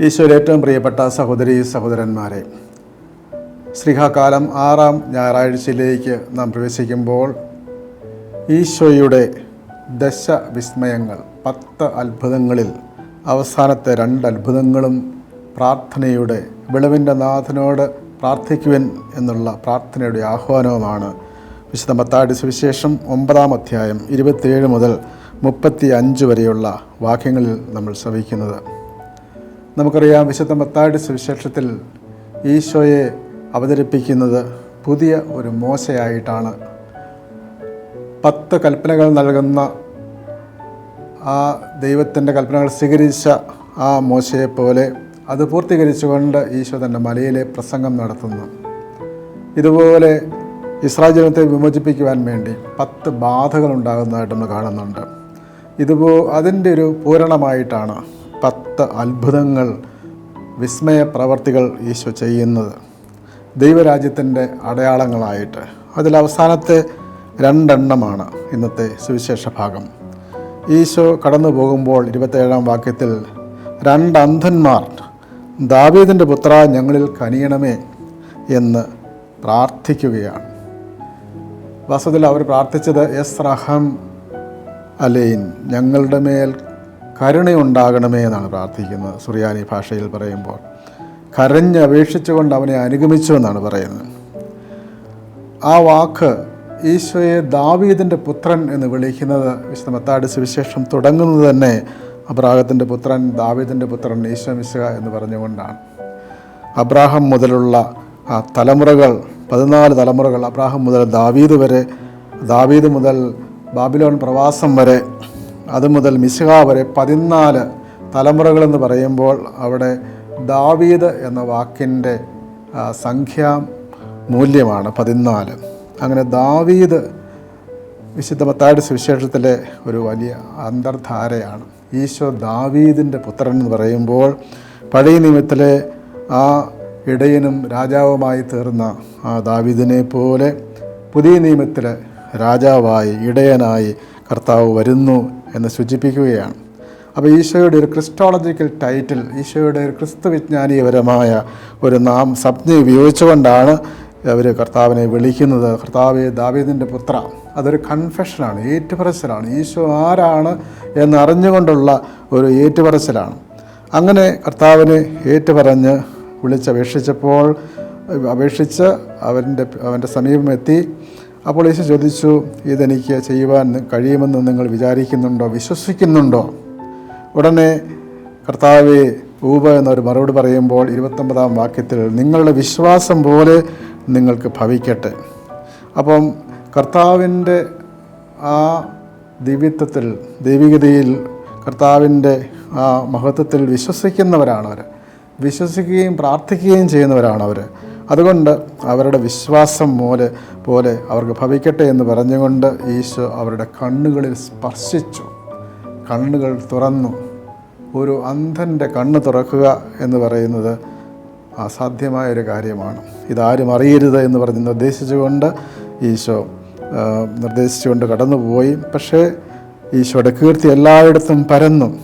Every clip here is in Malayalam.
ഈശോയിൽ ഏറ്റവും പ്രിയപ്പെട്ട സഹോദരി സഹോദരന്മാരെ ശ്രീഹാകാലം ആറാം ഞായറാഴ്ചയിലേക്ക് നാം പ്രവേശിക്കുമ്പോൾ ഈശോയുടെ ദശ വിസ്മയങ്ങൾ പത്ത് അത്ഭുതങ്ങളിൽ അവസാനത്തെ രണ്ട് അത്ഭുതങ്ങളും പ്രാർത്ഥനയുടെ വിളവിന്റെ നാഥനോട് പ്രാർത്ഥിക്കുവൻ എന്നുള്ള പ്രാർത്ഥനയുടെ ആഹ്വാനവുമാണ് വിശുദ്ധ മത്താടി സുവിശേഷം ഒമ്പതാം അധ്യായം ഇരുപത്തിയേഴ് മുതൽ മുപ്പത്തി അഞ്ച് വരെയുള്ള വാക്യങ്ങളിൽ നമ്മൾ ശ്രവിക്കുന്നത്. നമുക്കറിയാം വിശുദ്ധ മത്തായുടെ സുവിശേഷത്തിൽ ഈശോയെ അവതരിപ്പിക്കുന്നത് പുതിയ ഒരു മോശയായിട്ടാണ്. പത്ത് കൽപ്പനകൾ നൽകുന്ന ആ ദൈവത്തിന്റെ കൽപ്പനകൾ സ്വീകരിച്ച ആ മോശയെപ്പോലെ അത് പൂർത്തീകരിച്ചുകൊണ്ട് ഈശോ തന്റെ മലയിലെ പ്രസംഗം നടത്തുന്നു. ഇതുപോലെ ഇസ്രാചനത്തെ വിമോചിപ്പിക്കുവാൻ വേണ്ടി പത്ത് ബാധകൾ ഉണ്ടാകുന്നതായിട്ട് നമ്മൾ കാണുന്നുണ്ട്. ഇതുപോ അതിന്റെ ഒരു പൂരണമായിട്ടാണ് പത്ത് അത്ഭുതങ്ങൾ വിസ്മയ പ്രവർത്തികൾ ഈശോ ചെയ്യുന്നത് ദൈവരാജ്യത്തിന്റെ അടയാളങ്ങളായിട്ട്. അതിൽ അവസാനത്തെ രണ്ടെണ്ണമാണ് ഇന്നത്തെ സുവിശേഷ ഭാഗം. ഈശോ കടന്നു പോകുമ്പോൾ ഇരുപത്തേഴാം വാക്യത്തിൽ രണ്ട് അന്ധന്മാർ ദാവീദിന്റെ പുത്ര ഞങ്ങളിൽ കനിയണമേ എന്ന് പ്രാർത്ഥിക്കുകയാണ്. വാസ്തവത്തിൽ അവർ പ്രാർത്ഥിച്ചത് എസ് റഹം അലൈൻ ഞങ്ങളുടെ മേൽ കരുണയുണ്ടാകണമേ എന്നാണ് പ്രാർത്ഥിക്കുന്നത്. സുറിയാനി ഭാഷയിൽ പറയുമ്പോൾ കരഞ്ഞപേക്ഷിച്ചുകൊണ്ട് അവനെ അനുഗമിച്ചു എന്നാണ് പറയുന്നത്. ആ വാക്ക് ഈശോയെ ദാവീദിന്റെ പുത്രൻ എന്ന് വിളിക്കുന്നത് വിശുദ്ധ മത്താട് സുവിശേഷം തുടങ്ങുന്നത് തന്നെ അബ്രാഹത്തിന്റെ പുത്രൻ ദാവീദിന്റെ പുത്രൻ ഈശോ മിശ്ര എന്ന് പറഞ്ഞുകൊണ്ടാണ്. അബ്രാഹം മുതലുള്ള ആ തലമുറകൾ പതിനാല് തലമുറകൾ അബ്രാഹം മുതൽ ദാവീദ് വരെ ദാവീദ് മുതൽ ബാബിലോൺ പ്രവാസം വരെ അത് മുതൽ മിശിഹ വരെ പതിനാല് തലമുറകളെന്ന് പറയുമ്പോൾ അവിടെ ദാവീദ് എന്ന വാക്കിന്റെ സംഖ്യാ മൂല്യമാണ് പതിനാല്. അങ്ങനെ ദാവീദ് വിശുദ്ധ മത്തായുടെ സുവിശേഷത്തിലെ ഒരു വലിയ അന്തർധാരയാണ്. ഈശോ ദാവീദിന്റെ പുത്രൻ എന്ന് പറയുമ്പോൾ പഴയ നിയമത്തിലെ ആ ഇടയനും രാജാവുമായി തീർന്ന ആ ദാവീദിനെ പോലെ പുതിയ നിയമത്തിലെ രാജാവായി ഇടയനായി കർത്താവ് വരുന്നു എന്ന് സൂചിപ്പിക്കുകയാണ്. അപ്പോൾ ഈശോയുടെ ഒരു ക്രിസ്റ്റോളജിക്കൽ ടൈറ്റിൽ ഈശോയുടെ ഒരു ക്രിസ്തു വിജ്ഞാനീയപരമായ ഒരു നാം സപ്നി ഉപയോഗിച്ചുകൊണ്ടാണ് അവർ കർത്താവിനെ വിളിക്കുന്നത്. കർത്താവെ ദാവീദിന്റെ പുത്ര. അതൊരു കൺഫെഷനാണ് ഏറ്റുപറച്ചിലാണ്. ഈശോ ആരാണ് എന്നറിഞ്ഞുകൊണ്ടുള്ള ഒരു ഏറ്റുപറച്ചിലാണ്. അങ്ങനെ കർത്താവിനെ ഏറ്റുപറഞ്ഞ് വിളിച്ചപേക്ഷിച്ചപ്പോൾ അപേക്ഷിച്ച് അവന്റെ അവന്റെ സമീപമെത്തി. അപ്പോൾ യേശു ചോദിച്ചു ഇതെനിക്ക് ചെയ്യുവാൻ കഴിയുമെന്ന് നിങ്ങൾ വിചാരിക്കുന്നുണ്ടോ? വിശ്വസിക്കുന്നുണ്ടോ? ഉടനെ കർത്താവെ ഊപ എന്നൊരു മറുപടി പറയുമ്പോൾ ഇരുപത്തൊമ്പതാം വാക്യത്തിൽ നിങ്ങളുടെ വിശ്വാസം പോലെ നിങ്ങൾക്ക് ഭവിക്കട്ടെ. അപ്പം കർത്താവിന്റെ ആ ദിവ്യത്വത്തിൽ ദൈവികതയിൽ കർത്താവിന്റെ ആ മഹത്വത്തിൽ വിശ്വസിക്കുന്നവരാണ് അവർ വിശ്വസിക്കുകയും പ്രാർത്ഥിക്കുകയും ചെയ്യുന്നവരാണ് അവർ അതുകൊണ്ട് അവരുടെ വിശ്വാസം മൂലെ പോലെ അവർക്ക് ഭവിക്കട്ടെ എന്ന് പറഞ്ഞുകൊണ്ട് ഈശോ അവരുടെ കണ്ണുകളിൽ സ്പർശിച്ചു. കണ്ണുകൾ തുറന്നു. ഒരു അന്ധന്റെ കണ്ണ് തുറക്കുക എന്ന് പറയുന്നത് അസാധ്യമായ ഒരു കാര്യമാണ്. ഇതാരും അറിയരുത് എന്ന് പറഞ്ഞ് നിർദ്ദേശിച്ചുകൊണ്ട് ഈശോ നിർദ്ദേശിച്ചുകൊണ്ട് കടന്നുപോയി. പക്ഷേ ഈശോയുടെ കീർത്തി എല്ലായിടത്തും പരന്നു.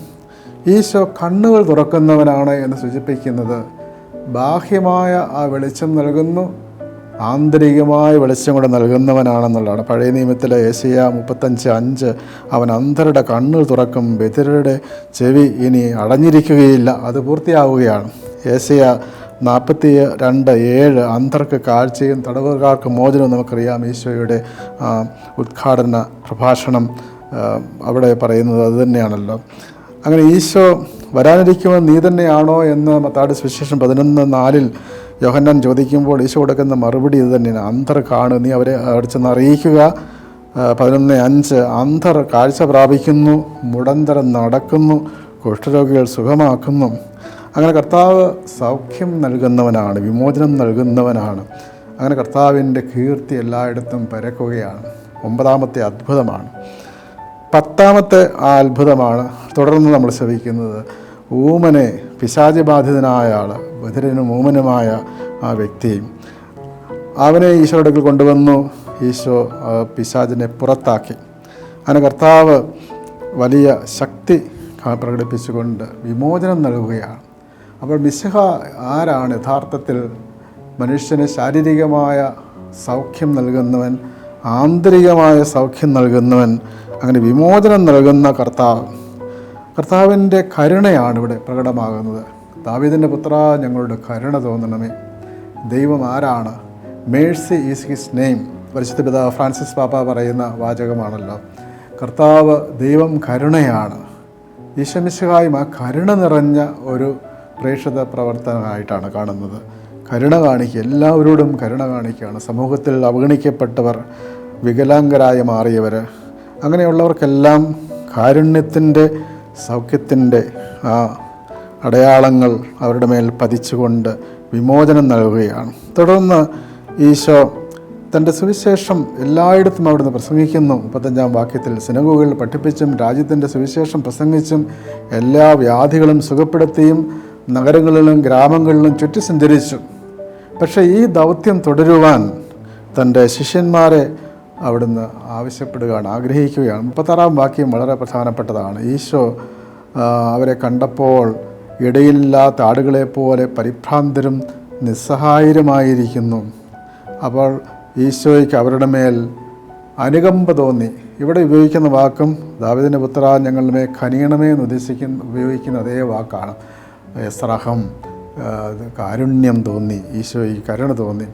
ഈശോ കണ്ണുകൾ തുറക്കുന്നവനാണ് എന്ന് സൂചിപ്പിക്കുന്നത് ബാഹ്യമായ ആ വെളിച്ചം നൽകുന്നു. ആന്തരികമായ വെളിച്ചം കൂടെ നൽകുന്നവനാണെന്നുള്ളതാണ്. പഴയ നിയമത്തിലെ ഏഷ്യ മുപ്പത്തഞ്ച് അഞ്ച് അവൻ അന്ധരുടെ കണ്ണുകൾ തുറക്കും ബദിരരുടെ ചെവി ഇനി അടഞ്ഞിരിക്കുകയില്ല. അത് പൂർത്തിയാവുകയാണ്. ഏഷ്യ നാൽപ്പത്തി രണ്ട് ഏഴ് അന്ധർക്ക് കാഴ്ചയും തടവുകാർക്ക് മോചനവും നമുക്കറിയാം. ഈശോയുടെ ഉദ്ഘാടന പ്രഭാഷണം അവിടെ പറയുന്നത് അതുതന്നെയാണല്ലോ അങ്ങനെ ഈശോ വരാനിരിക്കുമ്പോൾ നീ തന്നെയാണോ എന്ന് മത്താട് സുവിശേഷം പതിനൊന്ന് നാലിൽ യോഹന്നാൻ ചോദിക്കുമ്പോൾ ഈശോ കൊടുക്കുന്ന മറുപടി ഇത് തന്നെയാണ്. അന്ധർ കാണു നീ അവരെ അവിടെ ചെന്ന് അറിയിക്കുക. പതിനൊന്ന് അഞ്ച് അന്ധർ കാഴ്ച പ്രാപിക്കുന്നു മുടന്തരം നടക്കുന്നു കുഷ്ഠരോഗികൾ സുഖമാക്കുന്നു. അങ്ങനെ കർത്താവ് സൗഖ്യം നൽകുന്നവനാണ് വിമോചനം നൽകുന്നവനാണ്. അങ്ങനെ കർത്താവിന്റെ കീർത്തി എല്ലായിടത്തും പരക്കുകയാണ്. ഒമ്പതാമത്തെ അത്ഭുതമാണ്. പത്താമത്തെ ആ അത്ഭുതമാണ് തുടർന്ന് നമ്മൾ ശ്രവിക്കുന്നത്. ഊമനെ പിശാചബാധിതനായ ആൾ ബധിരനും ഊമനുമായ ആ വ്യക്തിയും അവനെ ഈശോയുടെ അടുക്കൽ കൊണ്ടുവന്നു. ഈശോ പിശാചിനെ പുറത്താക്കി. അങ്ങനെ കർത്താവ് വലിയ ശക്തി പ്രകടിപ്പിച്ചുകൊണ്ട് വിമോചനം നൽകുകയാണ്. അപ്പോൾ മിശിഹ ആരാണ്? യഥാർത്ഥത്തിൽ മനുഷ്യന് ശാരീരികമായ സൗഖ്യം നൽകുന്നവൻ ആന്തരികമായ സൗഖ്യം നൽകുന്നവൻ അങ്ങനെ വിമോചനം നൽകുന്ന കർത്താവ് കർത്താവിന്റെ കരുണയാണ് ഇവിടെ പ്രകടമാകുന്നത്. ദാവീദിന്റെ പുത്ര ഞങ്ങളുടെ കരുണ തോന്നണമേ. ദൈവം ആരാണ്? മേഴ്സി ഈസ് ഹിസ് നെയിം പരിശുദ്ധ പിതാവ് ഫ്രാൻസിസ് പാപ്പ പറയുന്ന വാചകമാണല്ലോ. കർത്താവ് ദൈവം കരുണയാണ്. ഈശമിശുഹായും ആ കരുണ നിറഞ്ഞ ഒരു പ്രേക്ഷിത പ്രവർത്തനമായിട്ടാണ് കാണുന്നത്. കരുണ കാണിക്കുക എല്ലാവരോടും കരുണ കാണിക്കുകയാണ്. സമൂഹത്തിൽ അവഗണിക്കപ്പെട്ടവർ വികലാംഗരായി മാറിയവർ അങ്ങനെയുള്ളവർക്കെല്ലാം കാരുണ്യത്തിന്റെ സൗഖ്യത്തിന്റെ ആ അടയാളങ്ങൾ അവരുടെ മേൽ പതിച്ചുകൊണ്ട് വിമോചനം നൽകുകയാണ്. തുടർന്ന് ഈശോ തന്റെ സുവിശേഷം എല്ലായിടത്തും അവിടുന്ന് പ്രസംഗിക്കുന്നു. മുപ്പത്തഞ്ചാം വാക്യത്തിൽ സിനഗോഗുകളിൽ പഠിപ്പിച്ചും രാജ്യത്തിന്റെ സുവിശേഷം പ്രസംഗിച്ചും എല്ലാ വ്യാധികളും സുഖപ്പെടുത്തിയും നഗരങ്ങളിലും ഗ്രാമങ്ങളിലും ചുറ്റി സഞ്ചരിച്ചു. പക്ഷേ ഈ ദൗത്യം തുടരുവാൻ തന്റെ ശിഷ്യന്മാരെ അവിടുന്ന് ആവശ്യപ്പെടുകയാണ് ആഗ്രഹിക്കുകയാണ്. മുപ്പത്താറാം വാക്യം വളരെ പ്രധാനപ്പെട്ടതാണ്. ഈശോ അവരെ കണ്ടപ്പോൾ ഇടയില്ലാത്ത ആടുകളെപ്പോലെ പരിഭ്രാന്തരും നിസ്സഹായരുമായിരിക്കുന്നു. അപ്പോൾ ഈശോയ്ക്ക് അവരുടെ മേൽ അനുകമ്പ തോന്നി. ഇവിടെ ഉപയോഗിക്കുന്ന വാക്കും ദാവിദിന്റെ പുത്ര ഞങ്ങളുടെ മേൽ ഖനീണമേ എന്ന് ഉദ്ദേശിക്കുന്ന ഉപയോഗിക്കുന്ന അതേ വാക്കാണ്. എസ്രഹം കാരുണ്യം തോന്നി ഈശോ ഈ കരുണ തോന്നി.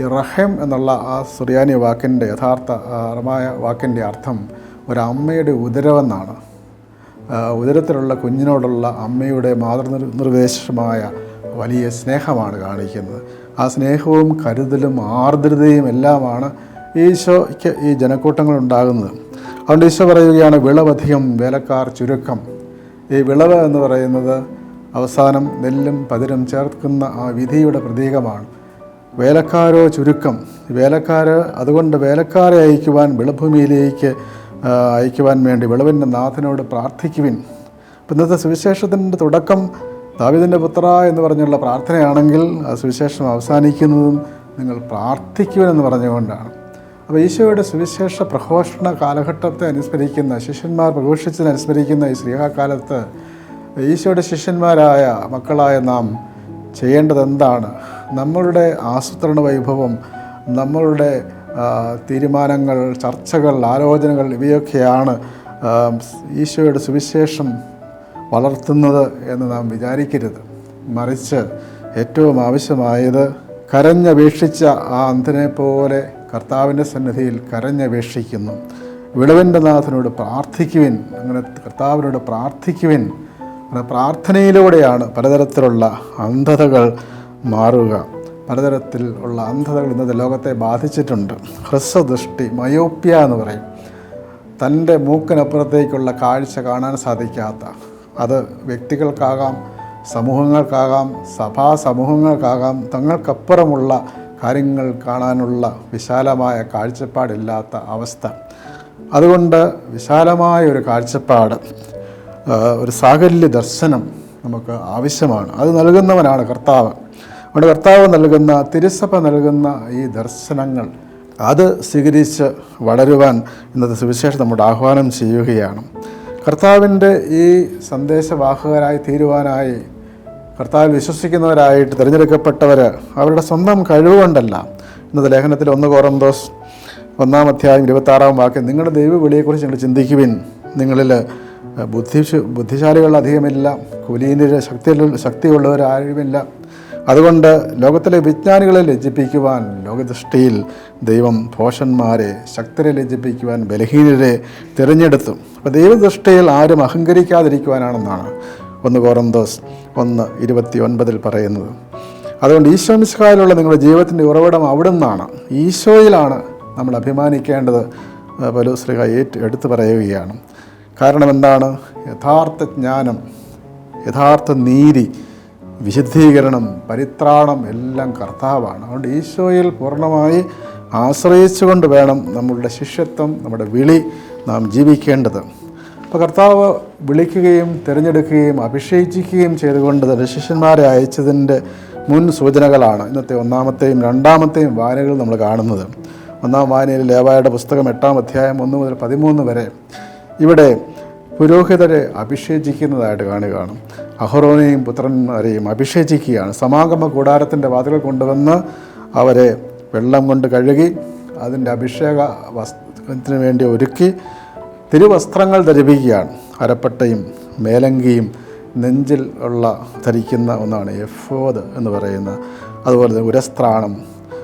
ഈ റഹം എന്നുള്ള ആ സുറിയാനി വാക്കിന്റെ യഥാർത്ഥ ആ, അറമായ വാക്കിന്റെ അർത്ഥം ഒരമ്മയുടെ ഉദരവെന്നാണ് ഉദരത്തിലുള്ള കുഞ്ഞിനോടുള്ള അമ്മയുടെ മാതൃനിർവേശമായ വലിയ സ്നേഹമാണ് കാണിക്കുന്നത്. ആ സ്നേഹവും കരുതലും ആർദ്രതയും എല്ലാമാണ് ഈശോയ്ക്ക് ഈ ജനക്കൂട്ടങ്ങൾ ഉണ്ടാകുന്നത്. അതുകൊണ്ട് ഈശോ പറയുകയാണ് വിളവധികം വേലക്കാർ ചുരുക്കം. ഈ വിളവ് എന്ന് പറയുന്നത് അവസാനം നെല്ലും പതിരും ചേർക്കുന്ന ആ വിധിയുടെ പ്രതീകമാണ്. വേലക്കാരോ ചുരുക്കം. വേലക്കാർ അതുകൊണ്ട് വേലക്കാരെ അയക്കുവാൻ വിളഭൂമിയിലേക്ക് അയക്കുവാൻ വേണ്ടി വിളവിന്റെ നാഥനോട് പ്രാർത്ഥിക്കുവിൻ. ഇന്നത്തെ സുവിശേഷത്തിന്റെ തുടക്കം ദാവിദിന്റെ പുത്ര എന്ന് പറഞ്ഞുള്ള പ്രാർത്ഥനയാണെങ്കിൽ ആ സുവിശേഷം അവസാനിക്കുന്നതും നിങ്ങൾ പ്രാർത്ഥിക്കുവിൻ എന്ന് പറഞ്ഞുകൊണ്ടാണ്. അപ്പോൾ ഈശോയുടെ സുവിശേഷ പ്രഘോഷണ കാലഘട്ടത്തെ അനുസ്മരിക്കുന്ന ശിഷ്യന്മാർ പ്രഘോഷിച്ചതിന് അനുസ്മരിക്കുന്ന ഈ ശ്രീഹാകാലത്ത് ഈശോയുടെ ശിഷ്യന്മാരായ മക്കളായ നാം ചെയ്യേണ്ടത് എന്താണ് നമ്മളുടെ ആസൂത്രണ വൈഭവം നമ്മളുടെ തീരുമാനങ്ങൾ ചർച്ചകൾ ആലോചനകൾ ഇവയൊക്കെയാണ് ഈശോയുടെ സുവിശേഷം വളർത്തുന്നത് എന്ന് നാം വിചാരിക്കരുത്. മറിച്ച് ഏറ്റവും ആവശ്യമായത് കരഞ്ഞപേക്ഷിച്ച ആ അന്ധനെ പോലെ കർത്താവിന്റെ സന്നിധിയിൽ കരഞ്ഞപേക്ഷിക്കുന്നു. വിളവിന്റെ നാഥനോട് പ്രാർത്ഥിക്കുവിൻ. അങ്ങനെ കർത്താവിനോട് പ്രാർത്ഥിക്കുവിൻ. അങ്ങനെ പ്രാർത്ഥനയിലൂടെയാണ് പലതരത്തിലുള്ള അന്ധതകൾ മാറുക. പലതരത്തിൽ ഉള്ള അന്ധതകൾ ഇന്നത്തെ ലോകത്തെ ബാധിച്ചിട്ടുണ്ട്. ഹ്രസ്വദൃഷ്ടി മയോപ്യ എന്ന് പറയും. തന്റെ മൂക്കിനപ്പുറത്തേക്കുള്ള കാഴ്ച കാണാൻ സാധിക്കാത്ത അത് വ്യക്തികൾക്കാകാം സമൂഹങ്ങൾക്കാകാം സഭാ സമൂഹങ്ങൾക്കാകാം തങ്ങൾക്കപ്പുറമുള്ള കാര്യങ്ങൾ കാണാനുള്ള വിശാലമായ കാഴ്ചപ്പാടില്ലാത്ത അവസ്ഥ. അതുകൊണ്ട് വിശാലമായ ഒരു കാഴ്ചപ്പാട്. ഒരു സാകല്യ ദർശനം നമുക്ക് ആവശ്യമാണ്. അത് നൽകുന്നവനാണ് കർത്താവ്. അതുകൊണ്ട് കർത്താവ് നൽകുന്ന തിരുസഭ നൽകുന്ന ഈ ദർശനങ്ങൾ അത് സ്വീകരിച്ച് വളരുവാൻ ഇന്നത്തെ സുവിശേഷം നമ്മുടെ ആഹ്വാനം ചെയ്യുകയാണ്. കർത്താവിന്റെ ഈ സന്ദേശവാഹകരായി തീരുവാനായി കർത്താവിൽ വിശ്വസിക്കുന്നവരായിട്ട് തിരഞ്ഞെടുക്കപ്പെട്ടവർ അവരുടെ സ്വന്തം കഴിവുകൊണ്ടല്ല. ഇന്നത്തെ ലേഖനത്തിൽ ഒന്ന് കോറന്തോസ് ഒന്നാം അധ്യായം ഇരുപത്താറാം വാക്യം നിങ്ങളുടെ ദൈവവിളിയെക്കുറിച്ച് നിങ്ങൾ ചിന്തിക്കുവിൻ. നിങ്ങളിൽ ബുദ്ധി ബുദ്ധിശാലികൾ അധികമില്ല കുലീനര് ശക്തി ശക്തിയുള്ളവരാരുമില്ല അതുകൊണ്ട് ലോകത്തിലെ വിജ്ഞാനികളെ ലജ്ജിപ്പിക്കുവാൻ ലോകദൃഷ്ടിയിൽ ദൈവം ഭോഷന്മാരെ ശക്തരെ ലജ്ജിപ്പിക്കുവാൻ ബലഹീനരെ തിരഞ്ഞെടുത്തു. അപ്പോൾ ദൈവദൃഷ്ടിയിൽ ആരും അഹങ്കരിക്കാതിരിക്കുവാനാണെന്നാണ് ഒന്ന് കോറന്തോസ് ഒന്ന് ഇരുപത്തി ഒൻപതിൽ പറയുന്നത്. അതുകൊണ്ട് ഈശോ മിസ്കായിലുള്ള നിങ്ങളുടെ ജീവിതത്തിന്റെ ഉറവിടം അവിടെ നിന്നാണ് ഈശോയിലാണ് നമ്മൾ അഭിമാനിക്കേണ്ടത്. പലുശ്രീക ഏറ്റു എടുത്തു പറയുകയാണ്. കാരണം എന്താണ് യഥാർത്ഥ ജ്ഞാനം യഥാർത്ഥ നീതി വിശുദ്ധീകരണം പരിത്രാണം എല്ലാം കർത്താവാണ്. അതുകൊണ്ട് ഈശോയിൽ പൂർണമായി ആശ്രയിച്ചുകൊണ്ട് വേണം നമ്മളുടെ ശിഷ്യത്വം നമ്മുടെ വിളി നാം ജീവിക്കേണ്ടത്. അപ്പോൾ കർത്താവ് വിളിക്കുകയും തിരഞ്ഞെടുക്കുകയും അഭിഷേചിക്കുകയും ചെയ്തുകൊണ്ട് തന്നെ ശിഷ്യന്മാരെ അയച്ചതിന്റെ മുൻ സൂചനകളാണ് ഇന്നത്തെ ഒന്നാമത്തെയും രണ്ടാമത്തെയും വായനകൾ നമ്മൾ കാണുന്നത്. ഒന്നാം വായനയിൽ ലേവായുടെ പുസ്തകം എട്ടാം അധ്യായം ഒന്ന് മുതൽ പതിമൂന്ന് വരെ ഇവിടെ പുരോഹിതരെ അഭിഷേചിക്കുന്നതായിട്ട് കാണുകയാണ്. അഹ്റോനെയും പുത്രന്മാരെയും അഭിഷേചിക്കുകയാണ്. സമാഗമ കൂടാരത്തിന്റെ വാതിൽ കൊണ്ടുവന്ന് അവരെ വെള്ളം കൊണ്ട് കഴുകി അതിന്റെ അഭിഷേക വസ്ത്രത്തിന് വേണ്ടി ഒരുക്കി തിരുവസ്ത്രങ്ങൾ ധരിപ്പിക്കുകയാണ്. അരപ്പട്ടയും മേലങ്കിയും നെഞ്ചിൽ ഉള്ള ധരിക്കുന്ന ഒന്നാണ് എഫോദ് എന്ന് പറയുന്ന അതുപോലെ തന്നെ ഉരസ്ത്രാണം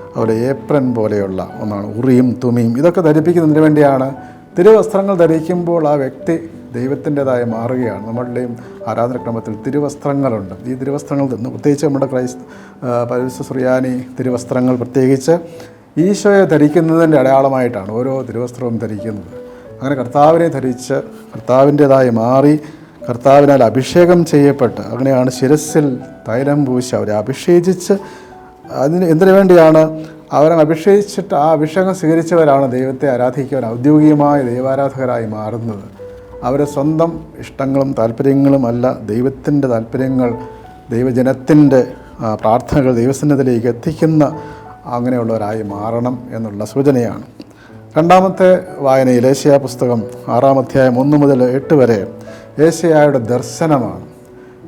അതുപോലെ ഏപ്രൻ പോലെയുള്ള ഒന്നാണ് ഉറിയും തുമിയും. ഇതൊക്കെ ധരിപ്പിക്കുന്നതിന് വേണ്ടിയാണ് തിരുവസ്ത്രങ്ങൾ ധരിക്കുമ്പോൾ ആ വ്യക്തി ദൈവത്തിന്റെതായി മാറുകയാണ്. നമ്മളുടെയും ആരാധനക്രമത്തിൽ തിരുവസ്ത്രങ്ങളുണ്ട്. ഈ തിരുവസ്ത്രങ്ങൾ പ്രത്യേകിച്ച് നമ്മുടെ ക്രൈസ്ത പരിശുദ്ധ സുറിയാനി തിരുവസ്ത്രങ്ങൾ പ്രത്യേകിച്ച് ഈശോയെ ധരിക്കുന്നതിന്റെ അടയാളമായിട്ടാണ് ഓരോ തിരുവസ്ത്രവും ധരിക്കുന്നത്. അങ്ങനെ കർത്താവിനെ ധരിച്ച് കർത്താവിന്റെതായി മാറി കർത്താവിനാൽ അഭിഷേകം ചെയ്യപ്പെട്ട് അങ്ങനെയാണ് ശിരസിൽ തൈലം പൂശി അവരെ അഭിഷേചിച്ച് അതിന് എന്തിനു വേണ്ടിയാണ് അവരെ അഭിഷേകിച്ചിട്ട് ആ അഭിഷേകം സ്വീകരിച്ചവരാണ് ദൈവത്തെ ആരാധിക്കുവാൻ ഔദ്യോഗികമായ ദൈവാരാധകരായി മാറുന്നത്. അവരെ സ്വന്തം ഇഷ്ടങ്ങളും താല്പര്യങ്ങളും അല്ല ദൈവത്തിന്റെ താല്പര്യങ്ങൾ ദൈവജനത്തിന്റെ പ്രാർത്ഥനകൾ ദൈവസന്നിധിയിലേക്ക് എത്തിക്കുന്ന അങ്ങനെയുള്ളവരായി മാറണം എന്നുള്ള സൂചനയാണ്. രണ്ടാമത്തെ വായനയിൽ ഏഷ്യ പുസ്തകം ആറാം അധ്യായം ഒന്ന് മുതൽ എട്ട് വരെ ഏഷ്യയുടെ ദർശനമാണ്.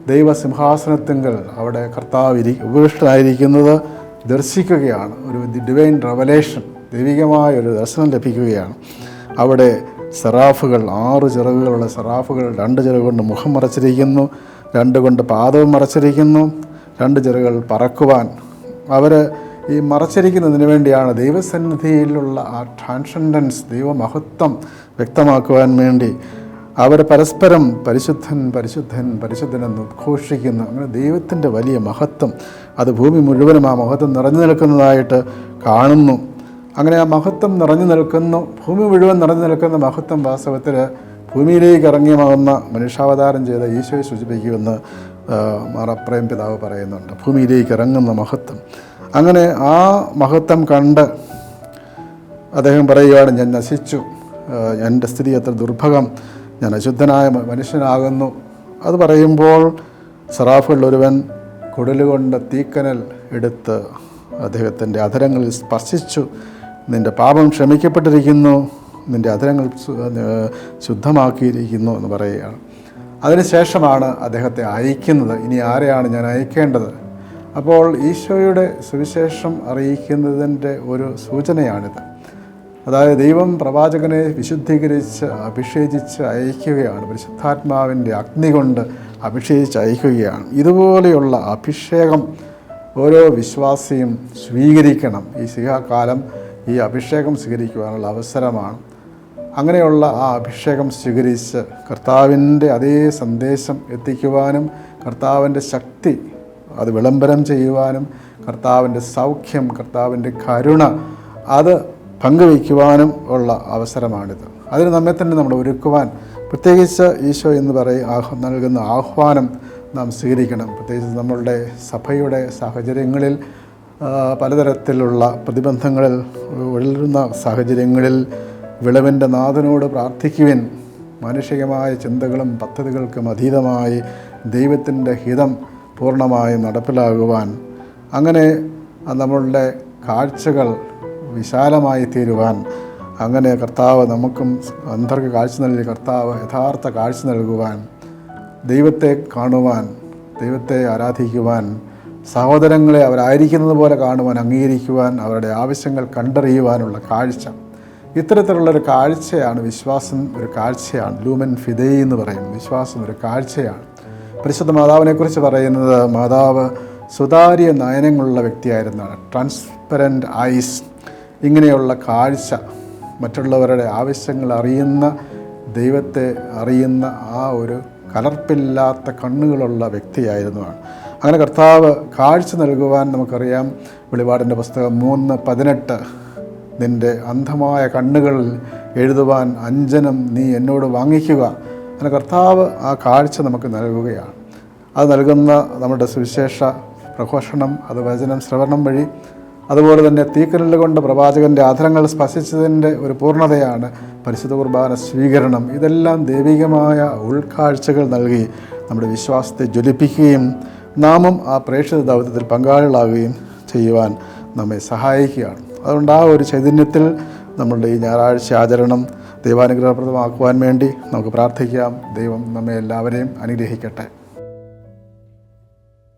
ദൈവസിംഹാസനത്തിങ്കൽ അവിടെ കർത്താവ് ഇരി ഉപവിഷ്ടനായിരിക്കുന്നത് ദർശിക്കുകയാണ്. ഒരു ഡിവൈൻ റവലേഷൻ ദൈവികമായ ഒരു ദർശനം ലഭിക്കുകയാണ്. അവിടെ സെറാഫുകൾ ആറ് ചിറകുകളുള്ള സെറാഫുകൾ രണ്ട് ചിറക് കൊണ്ട് മുഖം മറച്ചിരിക്കുന്നു രണ്ട് കൊണ്ട് പാദവും മറച്ചിരിക്കുന്നു രണ്ട് ചിറകൾ പറക്കുവാൻ. അവർ ഈ മറച്ചിരിക്കുന്നതിന് വേണ്ടിയാണ് ദൈവസന്നിധിയിലുള്ള ആ ട്രാൻസെൻഡൻസ് ദൈവമഹത്വം വ്യക്തമാക്കുവാൻ വേണ്ടി അവർ പരസ്പരം പരിശുദ്ധൻ പരിശുദ്ധൻ പരിശുദ്ധൻ എന്ന് ഉദ്ഘോഷിക്കുന്നു അങ്ങനെ ദൈവത്തിന്റെ വലിയ മഹത്വം അത് ഭൂമി മുഴുവനും ആ മഹത്വം നിറഞ്ഞു നിൽക്കുന്നതായിട്ട് കാണുന്നു. അങ്ങനെ ആ മഹത്വം നിറഞ്ഞു നിൽക്കുന്നു ഭൂമി മുഴുവൻ നിറഞ്ഞു നിൽക്കുന്ന മഹത്വം വാസ്തവത്തിൽ ഭൂമിയിലേക്ക് ഇറങ്ങി ഇറങ്ങിയമാകുന്ന മനുഷ്യാവതാരം ചെയ്ത ഈശോയെ സൂചിപ്പിക്കുമെന്ന് മാറപ്രേം പിതാവ് പറയുന്നുണ്ട്. ഭൂമിയിലേക്ക് ഇറങ്ങുന്ന മഹത്വം. അങ്ങനെ ആ മഹത്വം കണ്ട് അദ്ദേഹം പറയുകയാണ് ഞാൻ നശിച്ചു. എന്റെ സ്ഥിതി എത്ര ദുർഭകം ഞാൻ അശുദ്ധനായ മനുഷ്യനാകുന്നു. അത് പറയുമ്പോൾ സറാഫുകളിൽ ഒരുവൻ കുടലുകൊണ്ട് തീക്കനൽ എടുത്ത് അദ്ദേഹത്തിന്റെ അധരങ്ങളിൽ സ്പർശിച്ചു. നിന്റെ പാപം ക്ഷമിക്കപ്പെട്ടിരിക്കുന്നു. നിന്റെ അധരങ്ങൾ ശുദ്ധമാക്കിയിരിക്കുന്നു എന്ന് പറയുകയാണ്. അതിനുശേഷമാണ് അദ്ദേഹത്തെ അയക്കുന്നത്. ഇനി ആരെയാണ് ഞാൻ അയക്കേണ്ടത്? അപ്പോൾ ഈശോയുടെ സുവിശേഷം അറിയിക്കുന്നതിന്റെ ഒരു സൂചനയാണിത്. അതായത് ദൈവം പ്രവാചകനെ വിശുദ്ധീകരിച്ച് അഭിഷേചിച്ച് അയക്കുകയാണ്. പരിശുദ്ധാത്മാവിന്റെ അഗ്നി കൊണ്ട് അഭിഷേചിച്ച് അയക്കുകയാണ്. ഇതുപോലെയുള്ള അഭിഷേകം ഓരോ വിശ്വാസിയും സ്വീകരിക്കണം. ഈ സിഹാകാലം ഈ അഭിഷേകം സ്വീകരിക്കുവാനുള്ള അവസരമാണ്. അങ്ങനെയുള്ള ആ അഭിഷേകം സ്വീകരിച്ച് കർത്താവിന്റെ അതേ സന്ദേശം എത്തിക്കുവാനും കർത്താവിന്റെ ശക്തി അത് വിളംബരം ചെയ്യുവാനും കർത്താവിന്റെ സൗഖ്യം കർത്താവിന്റെ കരുണ അത് പങ്കുവയ്ക്കുവാനും ഉള്ള അവസരമാണിത്. അതിന് നമ്മെ തന്നെ നമ്മൾ ഒരുക്കുവാൻ പ്രത്യേകിച്ച് ഈശോ എന്ന് പറയും ആഹ് നൽകുന്ന ആഹ്വാനം നാം സ്വീകരിക്കണം. പ്രത്യേകിച്ച് നമ്മളുടെ സഭയുടെ സാഹചര്യങ്ങളിൽ പലതരത്തിലുള്ള പ്രതിബന്ധങ്ങളിൽ ഉഴലുന്ന സാഹചര്യങ്ങളിൽ വിളവിന്റെ നാഥനോട് പ്രാർത്ഥിക്കുവിൻ. മാനുഷികമായ ചിന്തകളും പദ്ധതികൾക്കും അതീതമായി ദൈവത്തിന്റെ ഹിതം പൂർണമായും നടപ്പിലാകുവാൻ. അങ്ങനെ നമ്മളുടെ കാഴ്ചകൾ വിശാലമായി തീരുവാൻ അങ്ങനെ കർത്താവ് നമുക്കും അന്ധർക്ക് കാഴ്ച നൽകി കർത്താവ് യഥാർത്ഥ കാഴ്ച നൽകുവാൻ ദൈവത്തെ കാണുവാൻ ദൈവത്തെ ആരാധിക്കുവാൻ സഹോദരങ്ങളെ അവരായിരിക്കുന്നത് പോലെ കാണുവാൻ അംഗീകരിക്കുവാൻ അവരുടെ ആവശ്യങ്ങൾ കണ്ടറിയുവാനുള്ള കാഴ്ച. ഇത്തരത്തിലുള്ളൊരു കാഴ്ചയാണ് വിശ്വാസം ഒരു കാഴ്ചയാണ്. ലൂമൻ ഫിദേ എന്ന് പറയും. വിശ്വാസം ഒരു കാഴ്ചയാണ്. പരിശുദ്ധ മാതാവിനെക്കുറിച്ച് പറയുന്നത് മാതാവ് സുതാര്യ നയനങ്ങളുള്ള വ്യക്തിയായിരുന്നാണ് ട്രാൻസ്പെറന്റ് ഐസ് ഇങ്ങനെയുള്ള കാഴ്ച മറ്റുള്ളവരുടെ ആവശ്യങ്ങൾ അറിയുന്ന ദൈവത്തെ അറിയുന്ന ആ ഒരു കലർപ്പില്ലാത്ത കണ്ണുകളുള്ള വ്യക്തിയായിരുന്നതാണ് അങ്ങനെ കർത്താവ് കാഴ്ച നൽകുവാൻ നമുക്കറിയാം. വെളിപാടിന്റെ പുസ്തകം മൂന്ന് പതിനെട്ട്. നിന്റെ അന്ധമായ കണ്ണുകളിൽ എഴുതുവാൻ അഞ്ജനം നീ എന്നോട് വാങ്ങിക്കുക. അങ്ങനെ കർത്താവ് ആ കാഴ്ച നമുക്ക് നൽകുകയാണ്. അത് നൽകുന്ന നമ്മുടെ സുവിശേഷ പ്രഘോഷണം അത് വചനം ശ്രവണം വഴി അതുപോലെ തന്നെ തീക്കനൽ കൊണ്ട് പ്രവാചകന്റെ ആധാരങ്ങൾ സ്പർശിച്ചതിന്റെ ഒരു പൂർണതയാണ് പരിശുദ്ധ കുർബാന സ്വീകരണം. ഇതെല്ലാം ദൈവികമായ ഉൾക്കാഴ്ചകൾ നൽകി നമ്മുടെ വിശ്വാസത്തെ ജ്വലിപ്പിക്കുകയും നാമും ആ പ്രേക്ഷിത ദൗത്യത്തിൽ പങ്കാളികളാകുകയും ചെയ്യുവാൻ നമ്മെ സഹായിക്കുകയാണ്. അതുകൊണ്ട് ആ ഒരു ചൈതന്യത്തിൽ നമ്മളുടെ ഈ ഞായറാഴ്ച ആചരണം ദൈവാനുഗ്രഹപ്രദമാക്കുവാൻ വേണ്ടി നമുക്ക് പ്രാർത്ഥിക്കാം. ദൈവം നമ്മെ എല്ലാവരെയും അനുഗ്രഹിക്കട്ടെ.